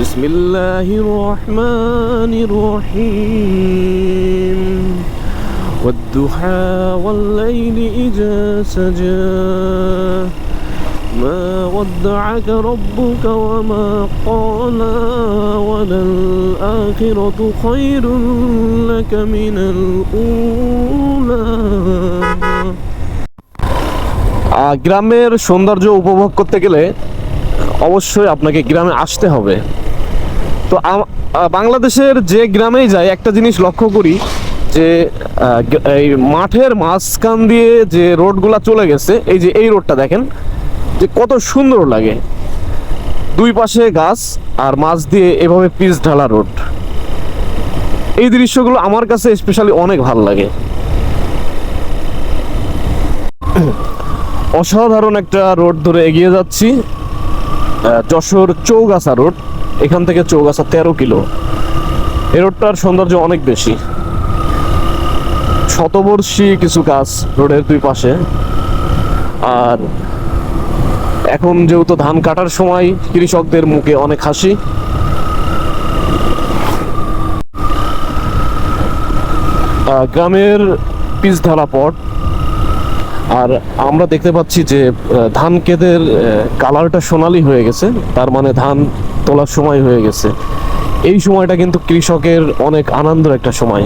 بسم الله الرحمن الرحيم والضحى والليل إذا سجى ما ودعك ربك وما قلى وللآخرة خير لك من الأولى আহ, গ্রামের সৌন্দর্য উপভোগ করতে গেলে অবশ্যই আপনাকে গ্রামে আসতে হবে। তো বাংলাদেশের যে গ্রামেই যাই, একটা জিনিস লক্ষ্য করি যে এই মাঠের মাঝখান দিয়ে যে রোডগুলা চলে গেছে, এই যে এই রোডটা দেখেন, যে কত সুন্দর লাগে। দুই পাশে গাছ আর মাছ দিয়ে এভাবে পিচ ঢালা রোড। এই দৃশ্যগুলো আমার কাছে স্পেশালি অনেক ভালো লাগে। অসাধারণ একটা রোড ধরে এগিয়ে যাচ্ছি। যশোর চৌগাছা রোড, এখান থেকে চৌগাছা তেরো কিলো। এই রোডটার সৌন্দর্য অনেক বেশি। শতবর্ষী কিছু গাছ রোডের দুই পাশে। আর এখন যেহেতু ধান কাটার সময়, কৃষকদের মুখে অনেক হাসি। গ্রামের পিচ ঢালা পট আর আমরা দেখতে পাচ্ছি যে ধান কেদের কালারটা সোনালি হয়ে গেছে, তার মানে ধান তোলার সময় হয়ে গেছে। এই সময়টা কিন্তু কৃষকের অনেক আনন্দের একটা সময়।